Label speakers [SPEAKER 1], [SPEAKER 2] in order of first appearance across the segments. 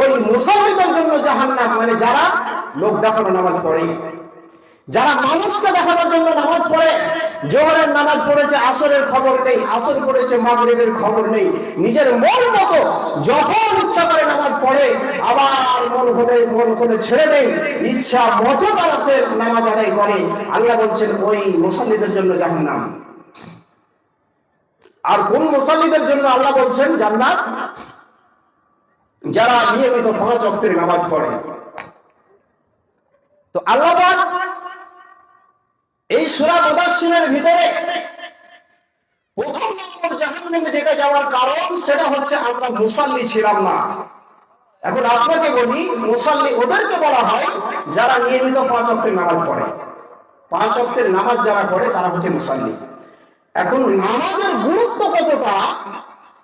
[SPEAKER 1] ওই মুসলমানদের জন্য জাহান্নাম মানে যারা লোক দেখানো নামাজ পড়ে। যারা মানুষকে দেখানোর জন্য নামাজ পড়ে, জোহরের নামাজ পড়েছে, আসরের খবর নেই, আসর পড়েছে, মাগরিবের খবর নেই। নিজের মন মতো যখন ইচ্ছা করে নামাজ পড়ে, আবার মন করে মন করে ছেড়ে দেয়। ইচ্ছা মতো সে নামাজ আদায় করে। আল্লাহ বলছেন, ওই মুসল্লিদের জন্য জাহান্নাম। আর কোন মুসল্লিদের জন্য আল্লাহ বলছেন, জান্নাত? যারা নিয়মিত পাঁচ অক্টের নামাজ পড়ে। তো আল্লাহ এই সুরা মুদাসসিরের ভিতরে প্রথম নম্বর জাহান্নামে যেটা যাওয়ার কারণ সেটা হচ্ছে আমরা মুসাল্লি ছিলাম না। এখন আপনাকে বলি, মুসাল্লি ওদেরকে বলা হয় যারা নিয়মিত পাঁচ অক্টের নামাজ পড়ে। পাঁচ অক্টের নামাজ যারা পড়ে তারা হচ্ছে মুসাল্লি। এখন নামাজের গুরুত্ব কতটা?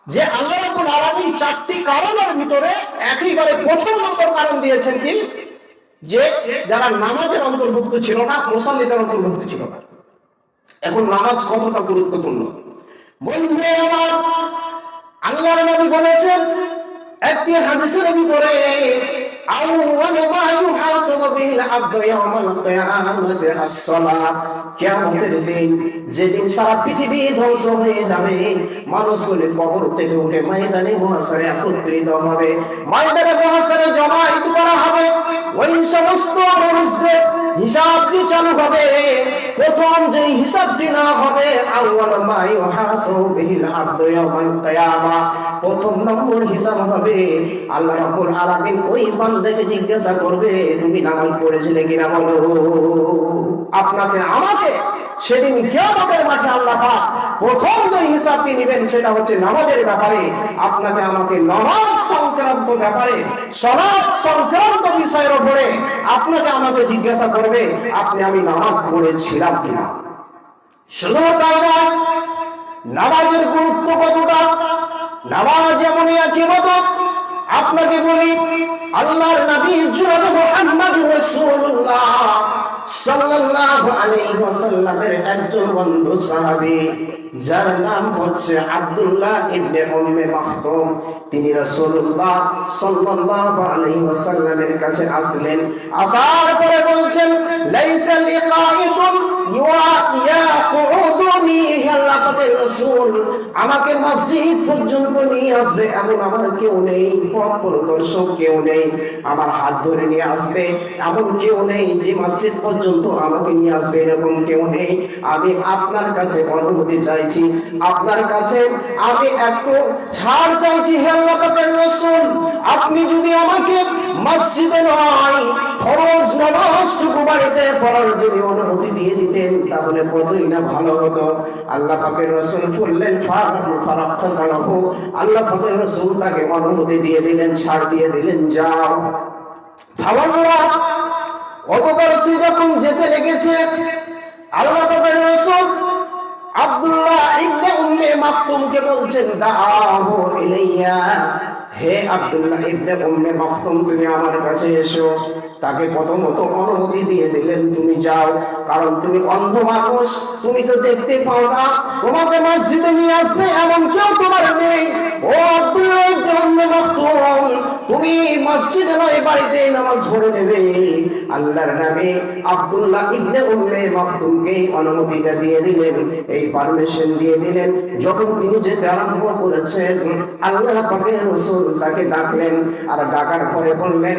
[SPEAKER 1] যে আল্লাহ রাব্বুল আলামিন চারটি কারণের ভিতরে একইবারে প্রথম নম্বর কারণ দিয়েছেন কি? যে যারা নামাজের অন্তর্ভুক্ত ছিল না, মুসল্লিদের অন্তর্ভুক্ত ছিল না। এখন নামাজ কতটা গুরুত্বপূর্ণ? বন্ধুরে আমার আল্লাহর নবী বলেছেন, একটি হাদিসের ভিতরে أول ما يحاسب به العبد يوم القيامة الصلاة কিয়ামতের দিন যেদিন সারা পৃথিবী ধ্বংস হয়ে যাবে মানুষগুলি কবর থেকে উঠে ময়দানে মহাসারে একত্রিত হবে ময়দানে মহাসারে জমায়েত করা হবে ওই সমস্ত মানুষদের হিসাব হিসাবটি চালু হবে, প্রথম যে হিসাবটি না হবে, আউয়াল মা ইয়াওমাল কিয়ামা। প্রথম নম্বর হিসাব হবে, আল্লাহ রাব্বুল আলামিন ওই বান্দাকে জিজ্ঞাসা করবে, তুমি নামাজ পড়েছিলে কিনা বলো? আপনাকে, আমাকে সেদিন কিয়ামতের মাঠে আল্লাহ পাক প্রথম যে হিসাবটি নেবেন সেটা হচ্ছে নামাজের ব্যাপারে। আপনাকে আমাকে নামাজ সংক্রান্ত ব্যাপারে, সলাৎ সংক্রান্ত বিষয়ের উপরে আপনাকে আমাকে জিজ্ঞাসা করবে, আপনি আমি নামাজ পড়েছিলাম কিনা। শুধু তাই নয়, নামাজের গুরুত্ব কতটা? নামাজ এমনই একই মতো, আপনাকে বলি, আল্লাহর নবী জুরাদ মুহাম্মদ রাসূলুল্লাহ সাল্লাল্লাহু আলাইহি ওয়াসাল্লামের একজন বন্ধু সাহাবী, যার নাম হচ্ছে আব্দুল্লাহ ইবনে উম্মে মাখতুম তিনি রাসূলুল্লাহ সাল্লাল্লাহু আলাইহি ওয়াসাল্লামের কাছে আসলেন। আসার পরে বলছেন লাইসা লিকাইদুন আমাকে মসজিদ পর্যন্ত নিয়ে আসবে, এমন আমার কেউ নেই, পথ প্রদর্শক কেউ নেই, আমার হাত ধরে নিয়ে আসবে, এমন কেউ নেই যে মসজিদ পর্যন্ত আমাকে নিয়ে আসবে, এরকম কেউ নেই। আমি আপনার কাছে অনুমতি চাইছি, আপনার কাছে আমি একটু ছাড় চাইছি, হে পাকের আপনি যদি আমাকে মসজিদে নয়, ফরজ নামাজটুকু বাড়িতে পড়ার যদি অনুমতি দিয়ে দিতেন তাহলে কতই না ভালো হতো। আল্লাহ পাকের রসুল ফারাক্কাসালাহু আল্লাহ পাকের রসুল তাকে অনুমতি দিয়ে দিলেন, ছাড় দিয়ে দিলেন, যাও। ভাবানুরা অতবার সে যখন যেতে লেগেছে, আল্লাহ পাকের রসুল আব্দুল্লাহ ইবনে উম্মে মাকতুমকে বলছেন দাআহু ইলাইয়া। হে আব্দুল্লাহ ইবনে উম্মে মাকতুম, তুমি আমার কাছে এসো। তাকে প্রথমত অনুমতি দিয়ে দিলেন, তুমি যাও, কারণ তুমি অন্ধ মানুষ, তুমি তো দেখতে পাও না। তোমাকে মসজিদে নিয়ে আসবে এমন কেউ তোমার নেই। ও তুমি মসজিদে নয়, বাড়িতে নামাজ পড়ে নেবে। আল্লাহর নামে আব্দুল্লাহ ইবনে উম্মে মাকতুমকে অনুমতিটা দিয়ে দিলেন, এই পারমিশন দিয়ে দিলেন। যখন তিনি যেতে আরম্ভ করেছেন, আল্লাহ তাকে ডাকলেন, আর ডাকার পরে বললেন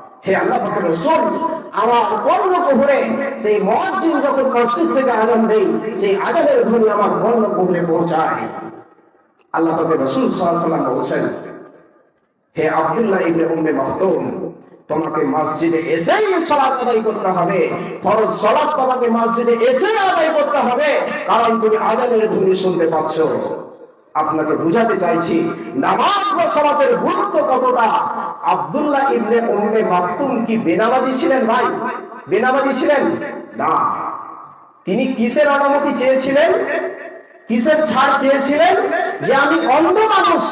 [SPEAKER 1] হে আল্লাহ পাকের রাসূল, আমার কর্ণ কুহুরে সেই মুয়াজ্জিন যখন মসজিদ থেকে আজান দেই, সেই আজানের ধ্বনি আমার কর্ণ কুহুরে পৌঁছায়। আল্লাহ পাকের রাসূল ওয়াসাল্লাম বলছেন, হে আব্দুল্লাহ ইবনে উম্মে মাকতুম তোমাকে মসজিদে এসেই সালাত আদায় করতে হবে। ফরজ সালাত তোমাকে মসজিদে এসে আদায় করতে হবে। কারণ তুমি আজানের ধ্বনি শুনতে পাচ্ছ। আপনাকে বুঝাতে চাইছি, নামাজ বা সালাতের গুরুত্ব কতটা? আব্দুল্লাহ ইবনে উম্মে মাকতুম কি বেনামাজি ছিলেন ভাই? বেনামাজি ছিলেন? না। তিনি কিসের অনুমতি চেয়েছিলেন? কিসের ছাড় চেয়েছিলেন? যে আমি অন্ধ মানুষ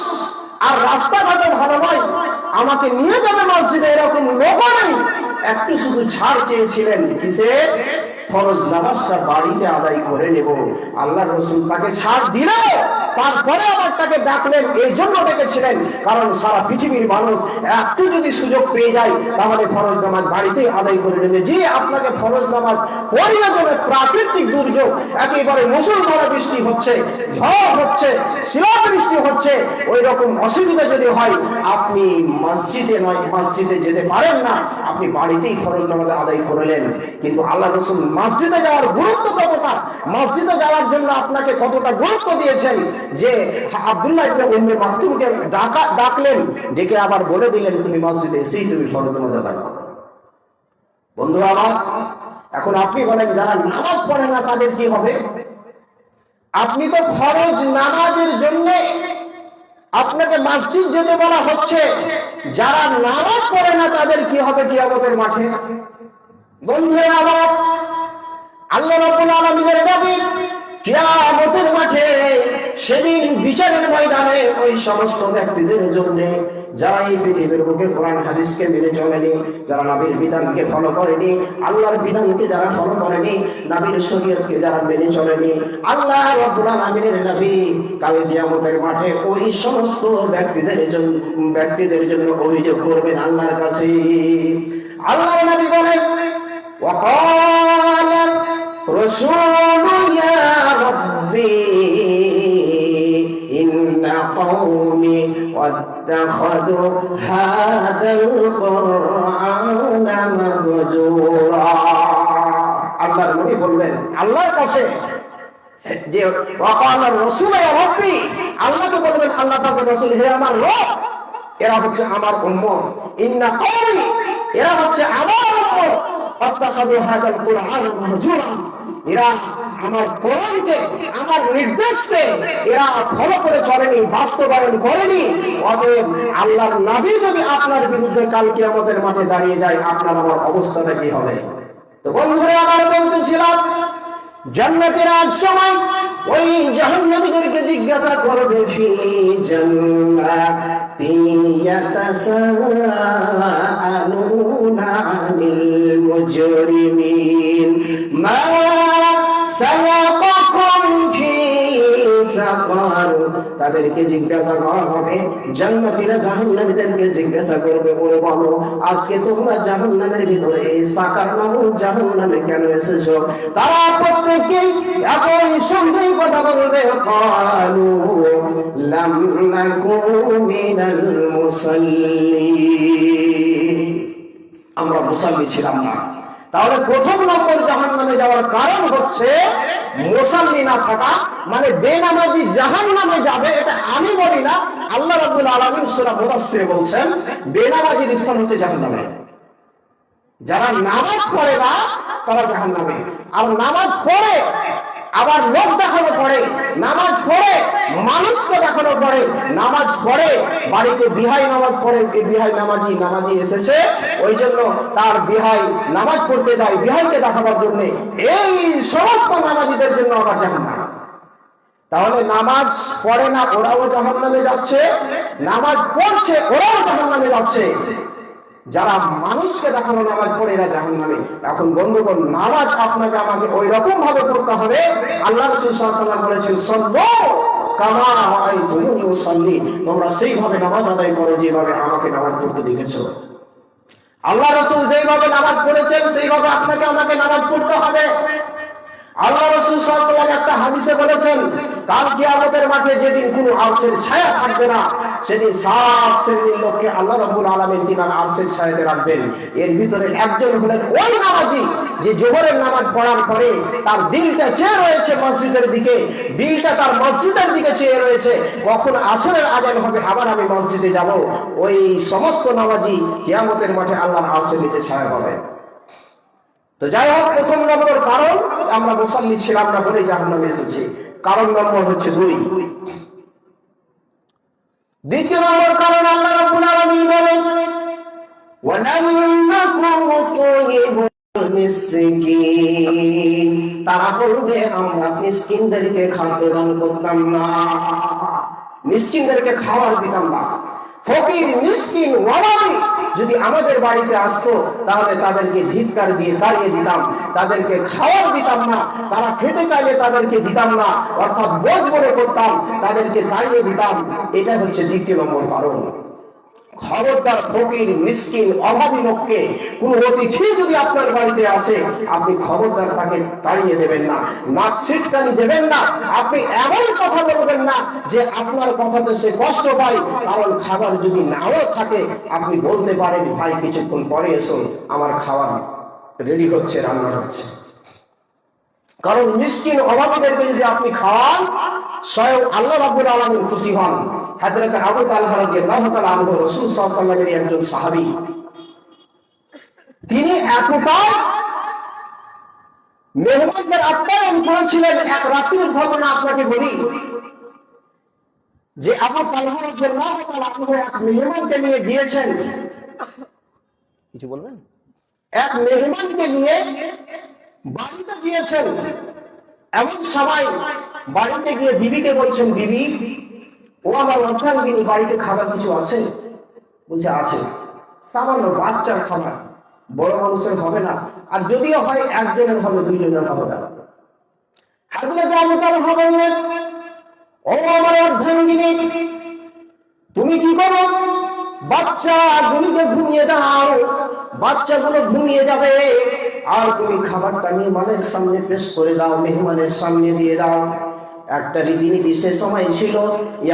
[SPEAKER 1] আর রাস্তাঘাটে ভালো নয়, আমাকে নিয়ে যাবে মসজিদে এরকম লোক নেই। একটু শুধু ছাড় চেয়েছিলেন কিসের? ফরজ নামাজটা বাড়িতে আদায় করে নেব। আল্লাহ রসুল তাকে ছাড় দিল তারপরে আবার তাকে ডাকলেন। এই জন্য ডেকেছিলেন। কারণ সারা পৃথিবীর মানুষ একটু যদি সুযোগ পেয়ে যায়, তাহলে ফরজ নামাজ বাড়িতেই আদায় করে নেবে। যে আপনাকে ফরজ নামাজ যাবে প্রাকৃতিক দুর্যোগ, একেবারে মুসলধারা বৃষ্টি হচ্ছে, ঝড় হচ্ছে, শিলাবৃষ্টি হচ্ছে ওই রকম অসুবিধা যদি হয়, আপনি মসজিদে নয়, মসজিদে যেতে পারেন না। আপনি বাড়িতেই ফরজ নামাজ আদায় করলেন কিন্তু আল্লাহ রসুল মসজিদে যাওয়ার গুরুত্ব কতটা মসজিদে যাওয়ার জন্য আপনাকে কতটা গুরুত্ব দিয়েছেন? যে আব্দুল্লাহ ইবনে উম্মে মাকতুমকে ডাকা ডাকলেন, ডেকে আবার বলে দিলেন, তুমি মসজিদে এসেই তুমি আদায় করো। বন্ধু আমার, এখন আপনি বলেন, যারা নামাজ পড়ে না, তাদের কি হবে? আপনি তো খরচ নামাজের জন্য আপনাকে মসজিদ যেতে বলা হচ্ছে। যারা নামাজ পড়ে না, তাদের কি হবে কি আমাদের মাঠে? আল্লাহ মাঠে বিচারের ওই সমস্ত ব্যক্তিদের জন্য যারা এই পৃথিবীর হাদিসকে মেনে চলেনি বিধানকে ফলো করেনি, আল্লাহর বিধানকে যারা ফলো করেনি যারা মেনে চলেনি, আল্লাহ মাঠে ওই সমস্ত ব্যক্তিদের জন্য ব্যক্তিদের জন্য অভিযোগ করবেন আল্লাহর কাছে। আল্লাহর নবী বলেন وقال رسول يا ربي إن قومي واتخذوا هذا القرآن مهجورا আল্লাহর নবী বলবেন আল্লাহর কাছে যে ওয়াকাল রসুল রব্বি আল্লাহকে বলবেন আল্লাহ পাকের রসুল হে আমার রব এরা হচ্ছে আমার উম্মত ইন্না কওমি এরা হচ্ছে আমার উম্মত আমার নির্দেশকে, এরা করে চলেনি, বাস্তবায়ন করেনি। যদি আপনার বিরুদ্ধে কালকে আমাদের মাঠে দাঁড়িয়ে যায়, আপনার আমার অবস্থাটা কি হবে? তো বন্ধুরা আমার বলতেছিলাম জান্নাতের আজ সময় ওই জাহান্নামীদেরকে জিজ্ঞাসা করবে, ফি জান্নাতি ইয়াতাসাআলুনা আনিল মুজরিমিন। মা সালাকাকুম ফি তাদেরকে জিজ্ঞাসা করা হবে। জান্নাতীরা জাহান্নামীদেরকে জিজ্ঞাসা করবে, বলে বলো, আজকে তোমরা জাহান্নামের ভিতরে এই সাকার নামক জাহান্নামে কেন এসেছ? তারা প্রত্যেকেই একই সঙ্গে কথা বলবে, কালু লাম নাকু মিনাল মুসাল্লিন। আমরা মুসাল্লি ছিলাম না। তাহলে প্রথম নম্বর জাহান নামে যাওয়ার কারণ হচ্ছে মুসাল্লি না থাকা মানে বেনামাজি জাহান নামে যাবে, এটা আমি বলি না। আল্লাহ রাব্বুল আলামিন সুরা মোদাসে বলছেন, বেনামাজির স্থান হচ্ছে জাহান নামে যারা নামাজ পড়ে না, তারা জাহান নামে আর নামাজ পড়ে আবার লোক দেখানো পড়ে, নামাজ পড়ে, মানুষকে দেখানো পড়ে, নামাজ পড়ে, বাড়িতে বিহাই নামাজ পড়ে বিহাই নামাজি নামাজি এসেছে, ওই জন্য তার বিহাই নামাজ পড়তে যায়, বিহাইকে দেখাবার জন্য। এই সমস্ত নামাজিদের জন্য আবার জাহান নাম তাহলে নামাজ পড়ে না, ওরাও জাহান নামে যাচ্ছে, নামাজ পড়ছে, ওরাও জাহান নামে যাচ্ছে। যারা মানুষকে দেখানো নামাজ পড়ে এরা জাহান নামে এখন বন্ধুগণ, নামাজ আপনাকে আমাকে ওই রকম ভাবে পড়তে হবে। আল্লাহ রসুল বলেছেন সর্ব তোমরা সেইভাবে নামাজ আদায় করো যেভাবে আমাকে নামাজ পড়তে আল্লাহ রসুল যেইভাবে নামাজ পড়েছেন, সেইভাবে আপনাকে আমাকে নামাজ পড়তে হবে। আল্লাহ রসুল একটা হাদিসে বলেছেন মাঠে যেদিন ছায়া থাকবে না, সেদিন সাত শ্রেণির লোককে আল্লাহ রাব্বুল ছায়াতে রাখবেন। এর ভিতরে একজন হলেন ওই নামাজি, যে জোহরের নামাজ পড়ার পরে তার দিলটা চেয়ে রয়েছে মসজিদের দিকে, দিলটা তার মসজিদের দিকে চেয়ে রয়েছে। কখন আসরের আজান হবে, আবার আমি মসজিদে যাব। ওই সমস্ত নামাজি কিয়ামতের মাঠে আল্লাহর আরশের নিচে ছায়া হবে তো যাই হোক, প্রথম নম্বর কারণ, আমরা মুসাল্লি ছিলাম না বলে জাহান্নামে এসেছি। কারণ নম্বর হচ্ছে দুই। দ্বিতীয় নম্বর কারণ আল্লাহ রাব্বুল আলামিন বলেন তারা বলবে, আমরা মিসকিনদেরকে খাদ্য দান করতাম না। মিসকিনদেরকে খাবার দিতাম না। ফকির, মিসকিন ওয়ালাবি যদি আমাদের বাড়িতে আসতো, তাহলে তাদেরকে ধিকার দিয়ে তাড়িয়ে দিতাম। তাদেরকে খাওয়ার দিতাম না। তারা খেতে চাইলে তাদেরকে দিতাম না। অর্থাৎ বোঝ মনে করতাম, তাদেরকে তাড়িয়ে দিতাম। এটা হচ্ছে দ্বিতীয় নম্বর কারণ। খবরদার, ফকির, মিসকিন, অভাবী লোককে কোন অতিথি যদি আপনার বাড়িতে আসে, আপনি খবরদার তাকে তাড়িয়ে দেবেন না, নাক সিটকানি দেবেন না, আপনি এমন কথা বলবেন না যে আপনার কথাতে সে কষ্ট পায়। কারণ খাবার যদি নাও থাকে, আপনি বলতে পারেন, ভাই, কিছুক্ষণ পরে এসো, আমার খাবার রেডি হচ্ছে, রান্না হচ্ছে। কারণ মিসকিন, অভাবীদেরকে যদি আপনি খাওয়ান, স্বয়ং আল্লাহ রাব্বুল আলামিন খুশি হন। হযরত আবু তালহা রাদিয়াল্লাহু তাআলা আনহু রাসূল সাল্লাল্লাহু আলাইহি ওয়াসাল্লামের একজন সাহাবী। তিনি এতটাই মেহমানদের আপ্যায়ন করেছিলেন, এক রাত্রির ঘটনা আপনাকে বলি, যে আবু তালহা রাদিয়াল্লাহু তাআলা আনহু এক মেহমানকে নিয়ে গিয়েছেন।
[SPEAKER 2] কিছু বলবেন?
[SPEAKER 1] এক মেহমানকে নিয়ে বাড়িতে গিয়েছেন। এমন সময় বাড়িতে গিয়ে বিবিকে বলছেন, বিবি ও আমার অর্ধাঙ্গিনী বাড়িতে খাবার কিছু আছে? বলছে, আছে। সামান্য বাচ্চার খাবার। বড় মানুষের হবে না। আর যদিও হয়, একজনের হবে, দুইজনের হবে না। হাজরত আবু তালহা বললেন, ও আমার অর্ধাঙ্গিনী, তুমি কি করো? বাচ্চা গুলিকে ঘুমিয়ে দাও। বাচ্চাগুলো ঘুমিয়ে যাবে। আর তুমি খাবারটা নিয়ে মেহমানের সামনে পেশ করে দাও, মেহমানের সামনে দিয়ে দাও। একটা রীতিনীতি সে সময় ছিল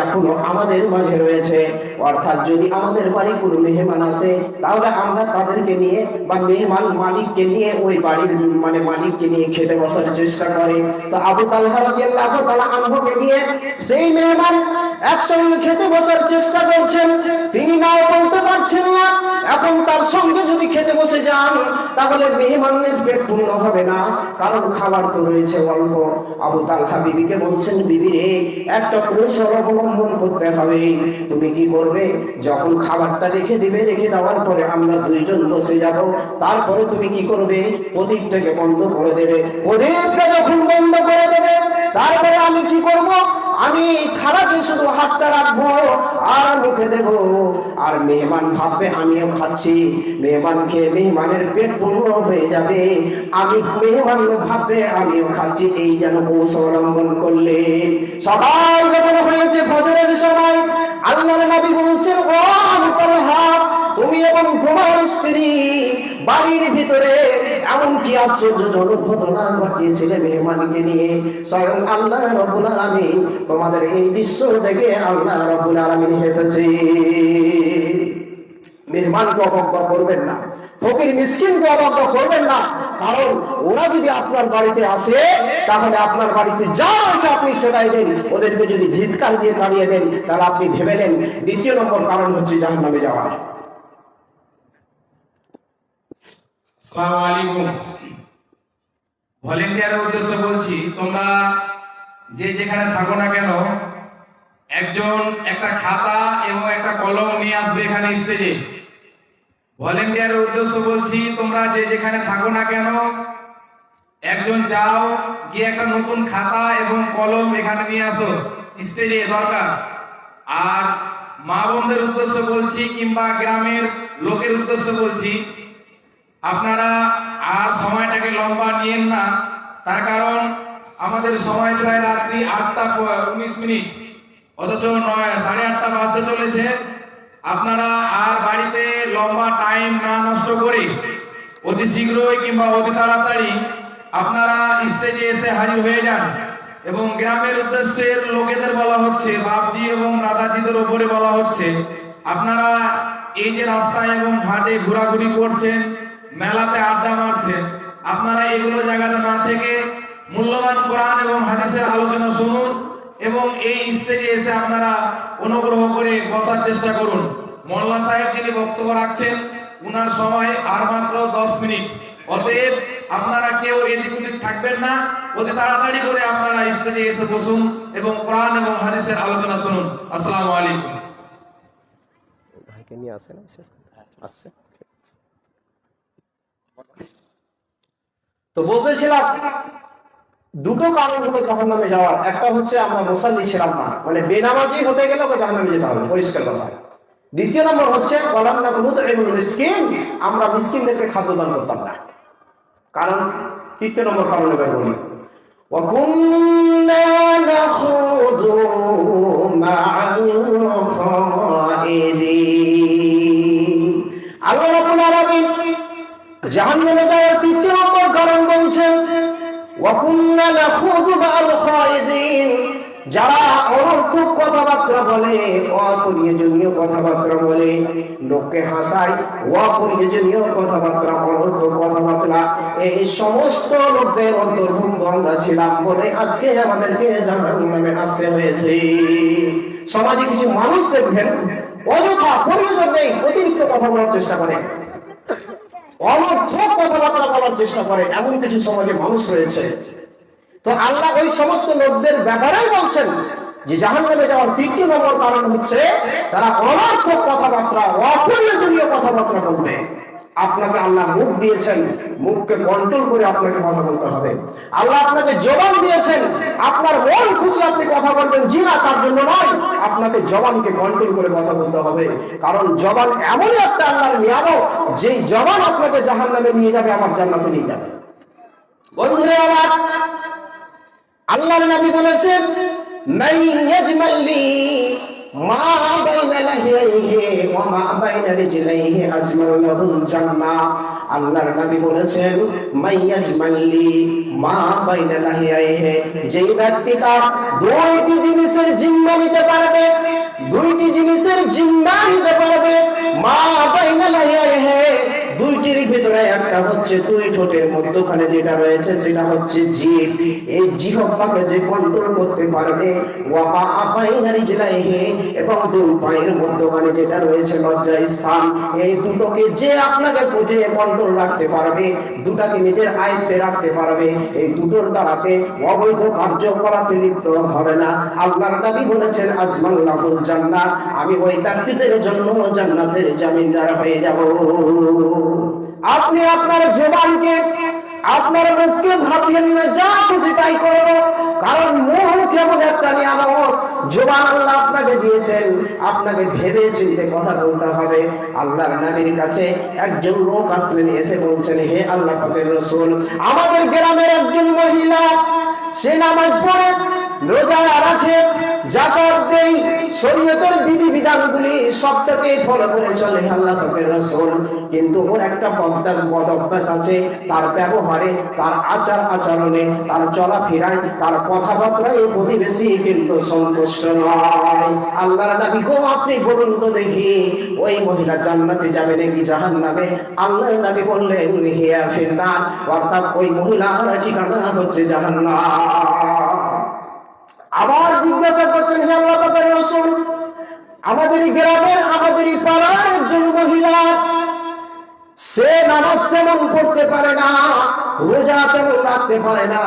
[SPEAKER 1] এখনও আমাদের মাঝে রয়েছে। অর্থাৎ যদি আমাদের বাড়ি কোনো মেহমান আসে, তাহলে আমরা তাদেরকে নিয়ে বা মেহমান মালিককে নিয়ে ওই বাড়ির মানে মালিককে নিয়ে খেতে বসার চেষ্টা করে। তো আবু তালহা রাদিয়াল্লাহু আনহুকে নিয়ে সেই মেহমান একসঙ্গে খেতে বসার চেষ্টা করছেন। তিনি নাও বলতে পারছেন না, এখন তার সঙ্গে যদি খেতে বসে যান, তাহলে মেহমানের পেট পূর্ণ হবে না, কারণ খাবার তো রয়েছে অল্প। আবু তালহা বিবিকে বলছেন, বিবি রে, একটা কৌশল অবলম্বন করতে হবে। তুমি কি করবে, যখন খাবারটা রেখে দিবে, রেখে দেওয়ার পরে আমরা দুইজন বসে যাব। তারপরে তুমি কি করবে? প্রদীপটাকে বন্ধ করে দেবে। প্রদীপটা যখন বন্ধ করে দেবে, তারপরে আমি কি করব? আমি থালাতে শুধু হাতটা রাখব আর মুখে দেব। আর মেহমান ভাববে, আমিও খাচ্ছি। মেহমান খেয়ে মেহমানের পেট পূর্ণ হয়ে যাবে। আমি, মেহমান ভাববে, আমিও খাচ্ছি। এই যেন কৌশল অবলম্বন করলে সকাল যখন হয়েছে ফজরের সময় আল্লাহর নবী বলছেন, ও আমি হাত, তুমি এবং তোমার স্ত্রী বাড়ির ভিতরে এমন কি আশ্চর্যজনক ঘটনা ঘটিয়েছিলে মেহমানকে নিয়ে। স্বয়ং আল্লাহ রবুল আলমিন তোমাদের এই দৃশ্য দেখে আল্লাহ রবুল আলমিন হেসেছে মেহমানকে অবজ্ঞা করবেন না, ফকির মিসকিনকে অবজ্ঞা করবেন না, কারণ ওরা যদি আপনার বাড়িতে আসে, তাহলে আপনার বাড়িতে যা আছে আপনি সেটাই দেন। ওদেরকে যদি ধিৎকার দিয়ে তাড়িয়ে দেন, তাহলে আপনি ভেবে নেন। দ্বিতীয় নম্বর কারণ হচ্ছে জাহান নামে যাওয়ার
[SPEAKER 3] ভলেন্টিয়ারের উদ্দেশ্যে বলছি, তোমরা যে যেখানে থাকো কেন, একজন একটা খাতা এবং একটা কলম নিয়ে আসবে এখানে স্টেজে ভলেন্টিয়ারের উদ্দেশ্য বলছি, তোমরা যে যেখানে থাকো না কেন, একজন যাও, গিয়ে একটা নতুন খাতা এবং কলম এখানে নিয়ে আসো। স্টেজে, দরকার। আর মা বোনদের উদ্দেশ্য বলছি কিংবা গ্রামের লোকের উদ্দেশ্য বলছি, আপনারা আর সময়টাকে লম্বা নিয়েন না। তার কারণ, আমাদের সময় প্রায় রাত্রি আটটা উনিশ মিনিট, অথচ নয়, সাড়ে আটটা বাজতে চলেছে। আপনারা আর বাড়িতে লম্বা টাইম না নষ্ট করে অতি শীঘ্রই কিংবা অতি তাড়াতাড়ি আপনারা স্টেজে এসে হাজির হয়ে যান এবং গ্রামের উদ্দেশ্যের লোকেদের বলা হচ্ছে, বাপজি এবং দাদাজিদের ওপরে বলা হচ্ছে, আপনারা এই যে রাস্তায় এবং ঘাটে ঘোরাঘুরি করছেন, মেলাতে আড্ডা মারছেন, আপনারা এগুলো জায়গাতে না থেকে মূল্যবান কোরআন এবং হাদিসের আলোচনা শুনুন এবং এই স্টেজে এসে আপনারা অনুগ্রহ করে বসার চেষ্টা করুন। মোল্লা সাহেব যিনি বক্তব্য রাখছেন উনার সময় আর মাত্র দশ মিনিট। অতএব আপনারা কেউ এদিক ওদিক থাকবেন না অতি তাড়াতাড়ি করে আপনারা স্টেজে এসে বসুন এবং কোরআন এবং হাদিসের আলোচনা শুনুন। আসসালামু আলাইকুম।
[SPEAKER 2] ভাইকে নিয়ে আসে না শেষ আসছে?
[SPEAKER 1] তো বলতেছিলাম দুটো কারণ হলো জাহান নামে যাওয়ার একটা হচ্ছে আমরা মুসাল্লি ছিলাম না মানে বেনামাজি হতে গেলে ওকে জাহান নামে যেতে হবে পরিষ্কার কথা দ্বিতীয় নম্বর হচ্ছে কলাম না কোনো মিসকিন আমরা মিসকিনদেরকে খাদ্য দান করতাম না কারণ তৃতীয় নম্বর কারণ এবার বলি وكنا نخوض مع الخائدين আল্লাহ রাব্বুল আলামিন জাহান্নামে যাওয়ার তৃতীয় নম্বর কারণ বলছেন যারা অনর্থক কথাবার্তা বলে, অপ্রয়োজনীয় কথাবার্তা বলে, লোককে হাসায়, অপ্রয়োজনীয় কথাবার্তা, অনর্থক কথাবার্তা, এই সমস্ত লোকদের অন্তর্ভুক্ত আমরা ছিলাম বলে আজকে আমাদেরকে জাহান্নামে আসতে হয়েছে। সমাজে কিছু মানুষ দেখবেন, অযথা প্রয়োজন নেই, অতিরিক্ত কথা বলার চেষ্টা করে। অনর্থক কথাবার্তা বলার চেষ্টা করে, এমন কিছু সমাজে মানুষ রয়েছে। তো আল্লাহ ওই সমস্ত লোকদের ব্যাপারেই বলছেন যে জাহান নামে যাওয়ার তৃতীয় নম্বর কারণ হচ্ছে তারা অনর্থক কথাবার্তা অপ্রয়োজনীয় কথাবার্তা বলবে। আপনাকে আল্লাহ মুখ দিয়েছেন, মুখকে কন্ট্রোল করে আপনাকে কথা বলতে হবে। আল্লাহ আপনাকে জবান দিয়েছেন, আপনার মন খুশি আপনি কথা বলবেন, জি না, তার জন্য নয়, আপনাকে জবানকে কন্ট্রোল করে কথা বলতে হবে। কারণ জবান এমনই একটা আল্লাহর নিয়ামক যেই জবান আপনাকে জাহান নামে নিয়ে যাবে, আমার জান্নাতে নিয়ে যাবে। বন্ধুরা আমার, আল্লাহর নবী বলেছেন নাই ইয়াজমাল্লি মা বাইনা লাহিয়াইহি ওয়া মা বাইনা রিজলাইহি আজমাল লাহুল জান্নাহ। আল্লাহর নবী বলেছেন মাই ইয়াজমাল্লি মা বাইনা লাহিয়াইহি যেই ব্যক্তি তার দুইটি জিনিসের জিম্মা নিতে পারবে, দুইটি জিনিসের জিম্মা নিতে পারবে, মা বাইনা লাহিয়াইহি দুইটির ভিতরে একটা হচ্ছে দুই ঠোঁটের মধ্যখানে যেটা রয়েছে, সেটা হচ্ছে জিভ এই জিহ্বাকে যে কন্ট্রোল করতে পারবে, ওয়াপা আপাইনারি জেলাইহে এবং দুই পায়ের মধ্যখানে যেটা রয়েছে লজ্জা স্থান। এই দুটোকে যে আপনাকে বুঝে কন্ট্রোল রাখতে পারবে, দুটাকে নিজের আয়ত্তে রাখতে পারবে, এই দুটোর দ্বারাতে অবৈধ কার্যকলাপে লিপ্ত হবে না। আল্লাহর নবী বলেছেন আজমাল্লাহুল জান্নাহ আমি ওই ব্যক্তিদের জন্য জান্নাতের জামিনদার হয়ে যাব। আপনি আপনার জবানকে, আপনার মুখকে ভাবিয়েন না যা খুশি তাই করব। কারণ মুখ এমন একটা নিয়ামক জোবান আল্লাহ আপনাকে দিয়েছেন। আপনাকে ভেবে চিন্তে কথা বলতে হবে। আল্লাহর নবীর কাছে একজন লোক আসলেন, এসে বলছেন, হে আল্লাহ রসুল, আমাদের গ্রামের একজন মহিলা, সে নামাজ পড়ে রোজা রাখে জাকাত দেই, শরীয়তের বিধি বিধানগুলি সবটাকে ফলো করে চলে আল্লাহ পাকের রাসূল। কিন্তু ওর একটা বদ্দার বদ অভ্যাস আছে, তার ব্যবহারে, তার আচার আচরণে, তার চলাফেরায়, তার কথাবার্তায় এই প্রতিবেশী কিন্তু সন্তুষ্ট নয়। আল্লাহর নবী গো, আপনি বলুন তো দেখি, ওই মহিলা জান্নাতে যাবে নাকি জাহান্নামে? আল্লাহর নবী বললেন, হিয়া ফিন্নার। অর্থাৎ ওই মহিলার ঠিকানা হচ্ছে জাহান্নাম। আবার জিজ্ঞাসা করছেন হে আল্লাহ আমাদের গ্রামের আমাদের পাড়ার একজন মহিলা সে নামাজ তেমন পড়তে পারে না, রোজা তেমন রাখতে পারে না,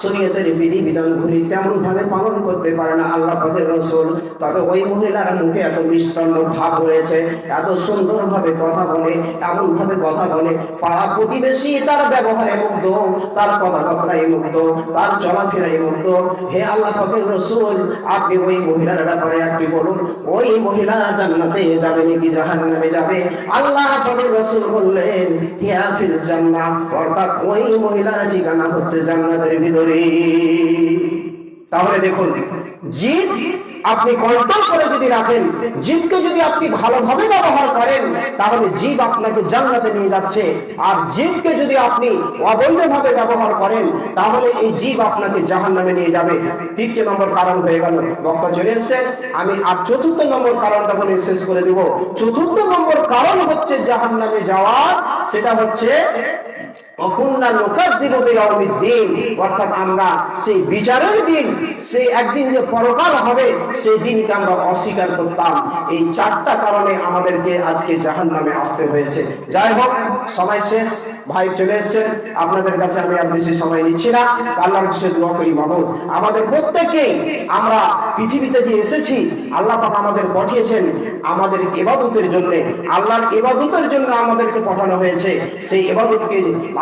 [SPEAKER 1] শরীয়তের বিধি বিধানগুলি তেমন ভাবে পালন করতে পারে না, আল্লাহ পদের রসুল তবে ওই মহিলার মুখে এত মিষ্টান্ন ভাব রয়েছে, এত সুন্দর ভাবে কথা বলে এমন ভাবে কথা বলে, পাড়া প্রতিবেশী তার ব্যবহারে মুগ্ধ, তার কথাবার্তায় মুগ্ধ, তার চলাফেরায় মুগ্ধ। হে আল্লাহ পদের রসুল, আপনি ওই মহিলার ব্যাপারে একটি বলুন, ওই মহিলা জান্নাতে যাবে নাকি জাহান্নামে যাবে? আল্লাহ পদের রসুল বললেন হিয়া ফিল জান্নাহ অর্থাৎ ওই মহিলার ঠিকানা হচ্ছে জান্নাতের ভিতরে তাহলে দেখুন জিদ আপনি কন্ট্রোল করে যদি রাখেন, জিদকে যদি আপনি ভালোভাবে ব্যবহার করেন, তাহলে জীব আপনাকে জান্নাতে নিয়ে যাচ্ছে। আর জীবকে যদি আপনি অবৈধভাবে ব্যবহার করেন, তাহলে এই জীব আপনাকে জাহান নামে নিয়ে যাবে। তৃতীয় নম্বর কারণ হয়ে গেল, বক্তা চলে এসছে। আমি আর চতুর্থ নম্বর কারণটা বলে শেষ করে দিব। চতুর্থ নম্বর কারণ হচ্ছে জাহান নামে যাওয়ার সেটা হচ্ছে আমরা সেই বিচারের দিন, সেই একদিন যে পরকাল হবে, সেই দিনকে আমরা অস্বীকার করতাম। এই চারটা কারণে আমাদেরকে আজকে জাহান্নামে আসতে হয়েছে। যাই হোক, সময় শেষ, ভাই চলে এসছেন। আপনাদের কাছে আমি আর বেশি সময় নিচ্ছি না। আল্লাহর কাছে দোয়া করি আমাদের প্রত্যেককেই আমরা পৃথিবীতে যে এসেছি, আল্লাহ আমাদের পাঠিয়েছেন আমাদের ইবাদতের জন্য। আল্লাহর ইবাদতের জন্য আমাদেরকে পাঠানো হয়েছে। সেই ইবাদতকে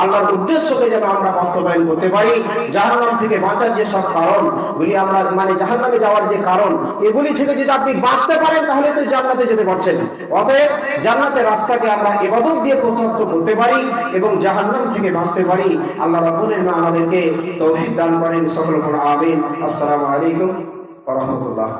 [SPEAKER 1] আল্লাহর উদ্দেশ্যকে যেন আমরা বাস্তবায়ন করতে পারি, জাহান্নাম থেকে বাঁচার যে সব কারণ গুলি আমরা মানে জাহান্নামে যাওয়ার যে কারণ, এগুলি থেকে যদি আপনি বাঁচতে পারেন, তাহলে তো জান্নাতে যেতে পারছেন। অতএব জান্নাতের রাস্তাকে আমরা ইবাদত দিয়ে প্রশস্ত করতে পারি এবং জাহান্নাম থেকে বাঁচতে পারি। আল্লাহ রাব্বুল আলামিন আমাদেরকে তৌফিক দান করেন। সকল আমিন। আসসালামু আলাইকুম রাহমাতুল্লাহ।